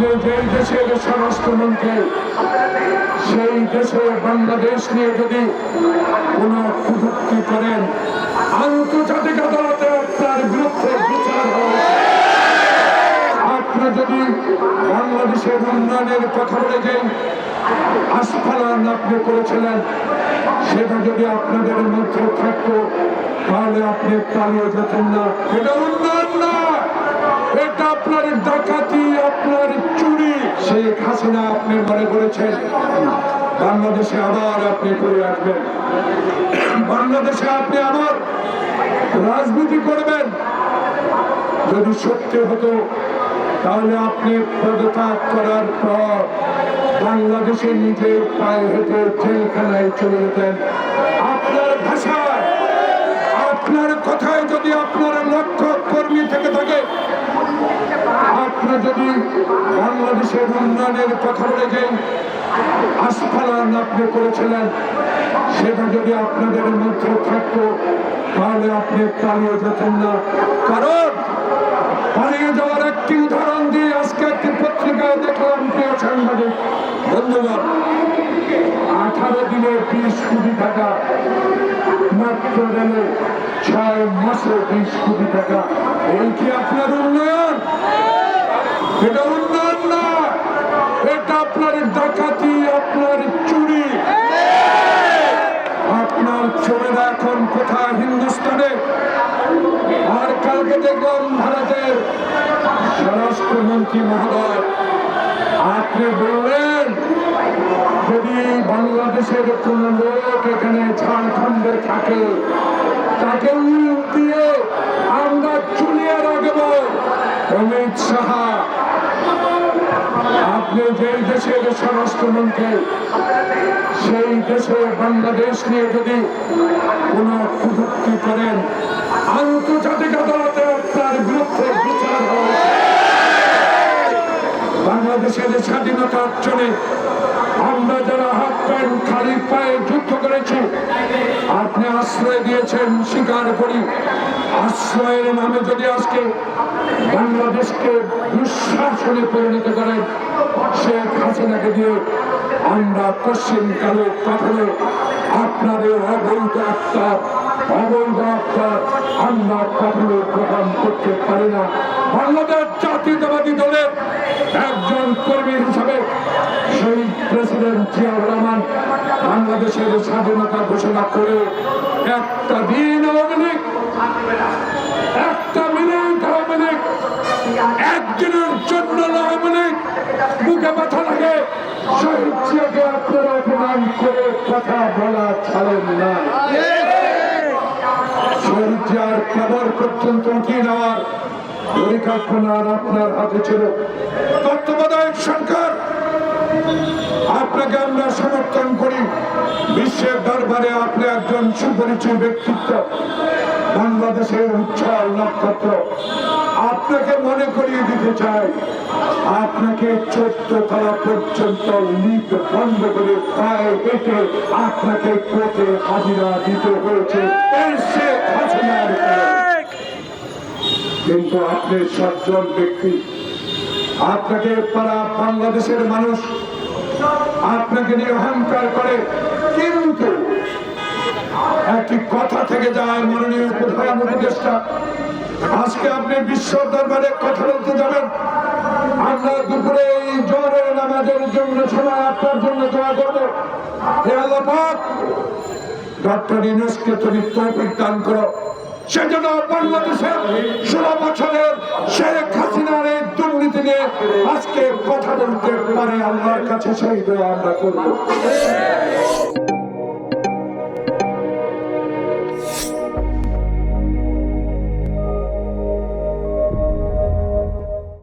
আপনি যেই দেশের স্বরাষ্ট্রমন্ত্রী সেই দেশে বাংলাদেশ নিয়ে যদি কোন কুযুক্তি করেন, আন্তর্জাতিক আদালতে আপনার বিরুদ্ধে বিচার হবে। আপনি যদি বাংলাদেশের উন্নয়নের কথা বলে যে আস্ফালন আপনি করেছিলেন, সেটা যদি আপনাদের মধ্যে থাকতো, তাহলে আপনি পালিয়ে যেতেন না। এটা উন্নয়ন এটা আপনার ডাকাতি, আপনার চুরি। শেখ হাসিনা আপনি মনে করেছেন? বাংলাদেশে আবার আপনি করে আসবেন। বাংলাদেশে আপনি আবার রাজনীতি করবেন। যদি সত্যি হতো, তাহলে আপনি পদত্যাগ করার পর বাংলাদেশে নিজের পায়ে হেঁটে জেলখানায় চলে যেতেন। আপনার ভাষায়, আপনার কথায় যদি আপনার লক্ষ্য কর্মী থেকে থাকে আপনি যদি বাংলাদেশের উন্নয়নের কথা যে আস্ফালন আপনি করেছিলেন, সেটা যদি আপনাদের মধ্যে থাকতো, তাহলে আপনি পালিয়ে যেতেন না। কারণ পালিয়ে যাওয়ার একটি উদাহরণ দিয়ে আজকে একটি পত্রিকায় দেখলাম, প্রিয় সাংবাদিক, বন্ধুগণ, আঠারো দিনে বিশ কোটি টাকা, মাত্র রেলে ছয় মাসে বিশ কোটি টাকা। এই কি আপনার উন্নয়ন? এটা উন্নয়ন না, এটা আপনার ডাকাতি, আপনার চুরি। আপনার চোরেরা এখন কোথায়? হিন্দুস্তানে। আর কালকে দেখলাম ভারতের স্বরাষ্ট্রমন্ত্রী মহোদয় আপনি বললেন, যদি বাংলাদেশের কোন লোক এখানে ঝাড়খণ্ডে থাকে, তাকে উল দিয়ে আমরা চুলিয়ে রাখব। অমিত শাহা আপনি যেই দেশের স্বরাষ্ট্রমন্ত্রী, সেই দেশে বাংলাদেশ নিয়ে যদি কোন কুযুক্তি করেন, আন্তর্জাতিক আদালতে আপনার বিরুদ্ধে বিচার হবে বাংলাদেশের স্বাধীনতা অর্জনে আমরা যারা হাত প্যান্ট খালি পায়ে যুদ্ধ করেছি, আপনি আশ্রয় দিয়েছেন, স্বীকার করি। আশ্রয়ের নামে যদি আজকে বাংলাদেশকে দুঃশাসনে পরিণত করেন শেখ হাসিনাকে দিয়ে আমরা পশ্চিম কালো পাথরে আপনাদের অবৈধ আত্মার অবৈধ আত্মার আমরা কখনো গ্রহণ করতে পারি না। বাংলাদেশ জাতীয়তাবাদী দলের একজন কর্মী হিসাবে শহীদ প্রেসিডেন্ট জিয়াউর রহমান বাংলাদেশের স্বাধীনতা ঘোষণা করে একটা দিন আওয়ামী একটা মিনিট আওয়ামী লীগ, একদিনের জন্য আওয়ামী লীগ, বুকে ব্যথা লাগে। আপনারা হাতে ছিল। তত্ত্বাবধায়ক সরকার আপনাকে আমরা সমর্থন করি। বিশ্বের দরবারে আপনি একজন সুপরিচিত ব্যক্তিত্ব। বাংলাদেশের উচ্ছল নক্ষত্র। আপনাকে মনে করিয়ে দিতে চাই। আপনাকে চোদ্দ তলা পর্যন্ত লিগ বন্ধ করে পায়ে হেঁটে আপনাকে কোর্টে হাজিরা দিতে হয়েছে। কিন্তু আপনি সজ্জন ব্যক্তি। আপনাকে পারা বাংলাদেশের মানুষ আপনাকে নিয়ে অহংকার করে কিন্তু একটি কথা থেকে যায় মাননীয় প্রধান উপদেষ্টা। আজকে আপনি বিশ্ব দরবারে কথা বলতে যাবেন। আমরা দুপুরে এই জোরের নামাজের জন্য সময় আপনার জন্য দোয়া করব। ডক্টর ইউনুসকে তুমি তৌফিক দান করো। সেজন্য বাংলাদেশের ষোলো বছরের শেখ নিয়ে আজকে কথা বলতে পারে আল্লাহর কাছে সেই দোয়া আমরা করব।